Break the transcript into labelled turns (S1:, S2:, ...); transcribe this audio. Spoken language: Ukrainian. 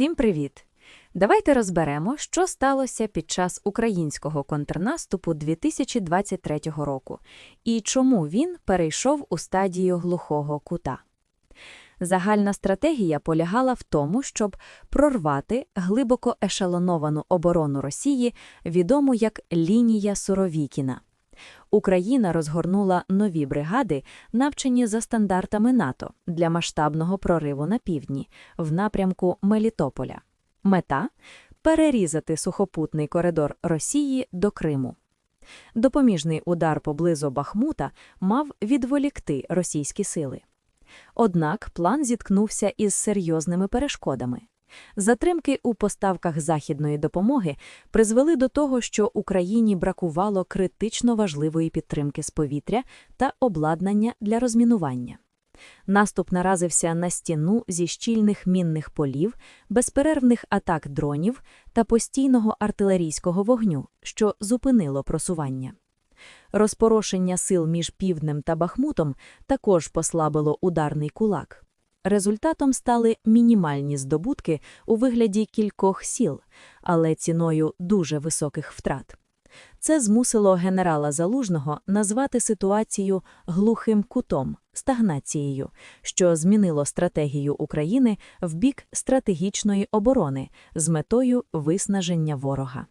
S1: Всім привіт! Давайте розберемо, що сталося під час українського контрнаступу 2023 року і чому він перейшов у стадію глухого кута. Загальна стратегія полягала в тому, щоб прорвати глибоко ешелоновану оборону Росії, відому як лінія Суровікіна. Україна розгорнула нові бригади, навчені за стандартами НАТО для масштабного прориву на півдні в напрямку Мелітополя. Мета перерізати сухопутний коридор Росії до Криму. Допоміжний удар поблизу Бахмута мав відволікти російські сили. Однак план зіткнувся із серйозними перешкодами. Затримки у поставках західної допомоги призвели до того, що Україні бракувало критично важливої підтримки з повітря та обладнання для розмінування. Наступ наразився на стіну зі щільних мінних полів, безперервних атак дронів та постійного артилерійського вогню, що зупинило просування. Розпорошення сил між півднем та Бахмутом також послабило ударний кулак. Результатом стали мінімальні здобутки у вигляді кількох сіл, але ціною дуже високих втрат. Це змусило генерала Залужного назвати ситуацію глухим кутом, стагнацією, що змінило стратегію України в бік стратегічної оборони з метою виснаження ворога.